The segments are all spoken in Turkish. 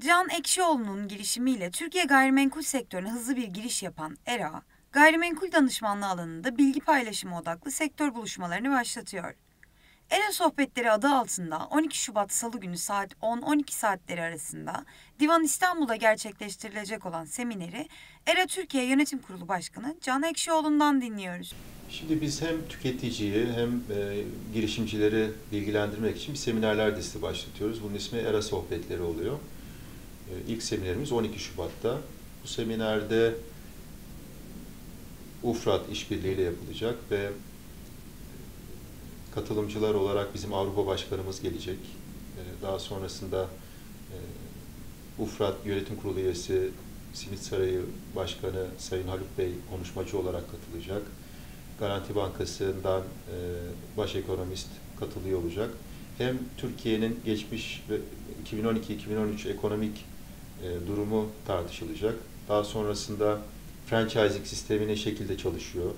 Can Ekşioğlu'nun girişimiyle Türkiye gayrimenkul sektörüne hızlı bir giriş yapan ERA, gayrimenkul danışmanlığı alanında bilgi paylaşımı odaklı sektör buluşmalarını başlatıyor. ERA Sohbetleri adı altında 12 Şubat Salı günü saat 10-12 saatleri arasında Divan İstanbul'da gerçekleştirilecek olan semineri ERA Türkiye Yönetim Kurulu Başkanı Can Ekşioğlu'ndan dinliyoruz. Şimdi biz hem tüketiciyi hem e, girişimcileri bilgilendirmek için bir seminerler dizisi başlatıyoruz. Bunun ismi ERA Sohbetleri oluyor. E, ilk seminerimiz 12 Şubat'ta. Bu seminerde UFRAT işbirliğiyle yapılacak ve katılımcılar olarak bizim Avrupa Başkanımız gelecek. E, daha sonrasında e, UFRAT Yönetim Kurulu üyesi Simit Sarayı Başkanı Sayın Haluk Bey konuşmacı olarak katılacak. Garanti Bankası'ndan e, baş ekonomist katılıyor olacak. Hem Türkiye'nin geçmiş ve 2012-2013 ekonomik e, durumu tartışılacak. Daha sonrasında franchising sistemi ne şekilde çalışıyor?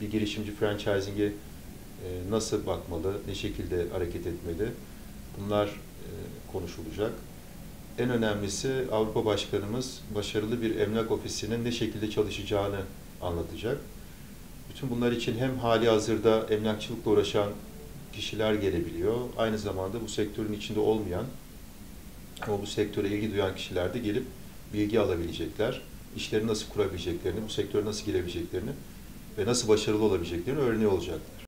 Bir girişimci franchising'e e, nasıl bakmalı, ne şekilde hareket etmeli? Bunlar e, konuşulacak. En önemlisi Avrupa Başkanımız başarılı bir emlak ofisinin ne şekilde çalışacağını anlatacak. Bütün bunlar için hem hali hazırda emlakçılıkla uğraşan kişiler gelebiliyor. Aynı zamanda bu sektörün içinde olmayan ama bu sektöre ilgi duyan kişiler de gelip bilgi alabilecekler. İşleri nasıl kurabileceklerini, bu sektöre nasıl girebileceklerini ve nasıl başarılı olabileceklerini öğreniyor olacaklar.